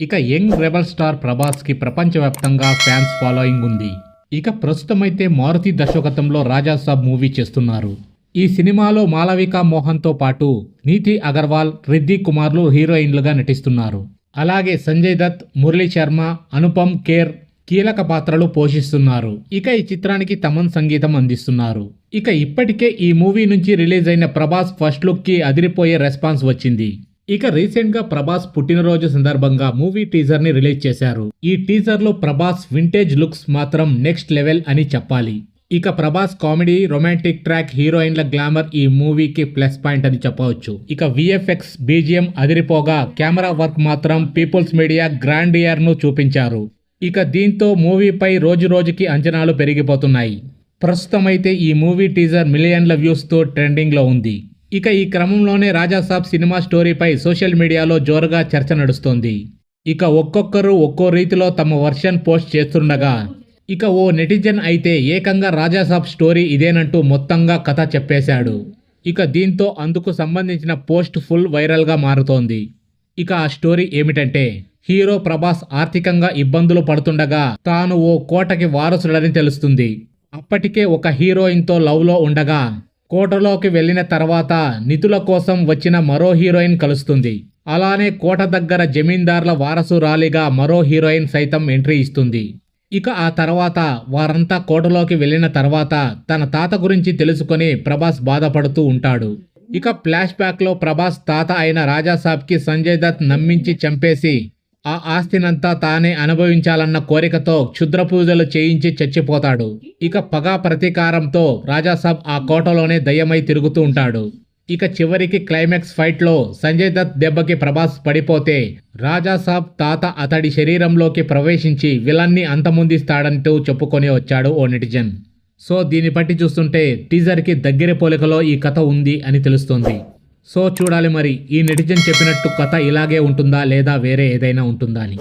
ఇక young rebel star ప్రభాస్కి ప్రపంచవ్యాప్తంగా fans following ఉంది. ఇక ప్రస్తుతమైతే మారుతి దర్శకత్వంలో రాజాసాబ్ మూవీ చేస్తున్నారు. ఈ సినిమాలో మాలవిక మోహన్తో పాటు నీతి అగర్వాల్ రిద్ది కుమార్లు హీరోయిన్లుగా నటిస్తున్నారు. అలాగే సంజయ్ దత్ మురళీ శర్మ అనుపమ్ కేర్ కీలక పాత్రలు పోషిస్తున్నారు. ఇక ఈ చిత్రానికి తమన్ సంగీతం అందిస్తున్నారు. ఇక ఇప్పటికే ఈ మూవీ నుంచి రిలీజ్ అయిన ప్రభాస్ ఫస్ట్ లుక్కి అదిరిపోయే రెస్పాన్స్ వచ్చింది. ఇక రీసెంట్గా ప్రభాస్ పుట్టినరోజు సందర్భంగా మూవీ టీజర్ని రిలీజ్ చేశారు. ఈ టీజర్లో ప్రభాస్ వింటేజ్ లుక్స్ మాత్రం నెక్స్ట్ లెవెల్ అని చెప్పాలి. ఇక ప్రభాస్ కామెడీ రొమాంటిక్ ట్రాక్ హీరోయిన్ల గ్లామర్ ఈ మూవీకి ప్లస్ పాయింట్ అని చెప్పవచ్చు. ఇక విఎఫ్ఎక్స్ బీజిఎం అదిరిపోగా కెమెరా వర్క్ మాత్రం పీపుల్స్ మీడియా గ్రాండ్ ఇయర్ను చూపించారు. ఇక దీంతో మూవీపై రోజు రోజుకి అంచనాలు పెరిగిపోతున్నాయి. ప్రస్తుతం అయితే ఈ మూవీ టీజర్ మిలియన్ల వ్యూస్తో ట్రెండింగ్లో ఉంది. ఇక ఈ క్రమంలోనే రాజాసాబ్ సినిమా స్టోరీపై సోషల్ మీడియాలో జోరుగా చర్చ నడుస్తోంది. ఇక ఒక్కొక్కరు ఒక్కో రీతిలో తమ వర్షన్ పోస్ట్ చేస్తుండగా ఇక ఓ నెటిజన్ అయితే ఏకంగా రాజాసాబ్ స్టోరీ ఇదేనంటూ మొత్తంగా కథ చెప్పేశాడు. ఇక దీంతో అందుకు సంబంధించిన పోస్ట్ ఫుల్ వైరల్గా మారుతోంది. ఇక ఆ స్టోరీ ఏమిటంటే హీరో ప్రభాస్ ఆర్థికంగా ఇబ్బందులు పడుతుండగా తాను ఓ కోటకి వారసుడని తెలుస్తుంది. అప్పటికే ఒక హీరోయిన్తో లవ్లో ఉండగా కోటలోకి వెళ్ళిన తర్వాత నిధుల కోసం వచ్చిన మరో హీరోయిన్ కలుస్తుంది. అలానే కోట దగ్గర జమీందార్ల వారసురాలిగా మరో హీరోయిన్ సైతం ఎంట్రీ ఇస్తుంది. ఇక ఆ తర్వాత వారంతా కోటలోకి వెళ్ళిన తర్వాత తన తాత గురించి తెలుసుకొని ప్రభాస్ బాధపడుతూ ఉంటాడు. ఇక ఫ్లాష్ బ్యాక్లో ప్రభాస్ తాత అయిన రాజాసాబ్కి సంజయ్ దత్ నమ్మించి చంపేసి ఆ ఆస్తినంతా తానే అనుభవించాలన్న కోరికతో క్షుద్ర పూజలు చేయించి చచ్చిపోతాడు. ఇక పగా ప్రతీకారంతో రాజాసాబ్ ఆ కోటలోనే దయ్యమై తిరుగుతూ ఉంటాడు. ఇక చివరికి క్లైమాక్స్ ఫైట్లో సంజయ్ దత్ దెబ్బకి ప్రభాస్ పడిపోతే రాజాసాబ్ తాత అతడి శరీరంలోకి ప్రవేశించి విలన్ని అంతమొందిస్తాడంటూ చెప్పుకొని వచ్చాడు ఓ నెటిజన్. సో దీన్ని బట్టి చూస్తుంటే టీజర్కి దగ్గర పోలికలో ఈ కథ ఉంది అని తెలుస్తుంది. సో చూడాలి మరి ఈ నెటిజన్ చెప్పినట్టు కథ ఇలాగే ఉంటుందా లేదా వేరే ఏదైనా ఉంటుందా అని.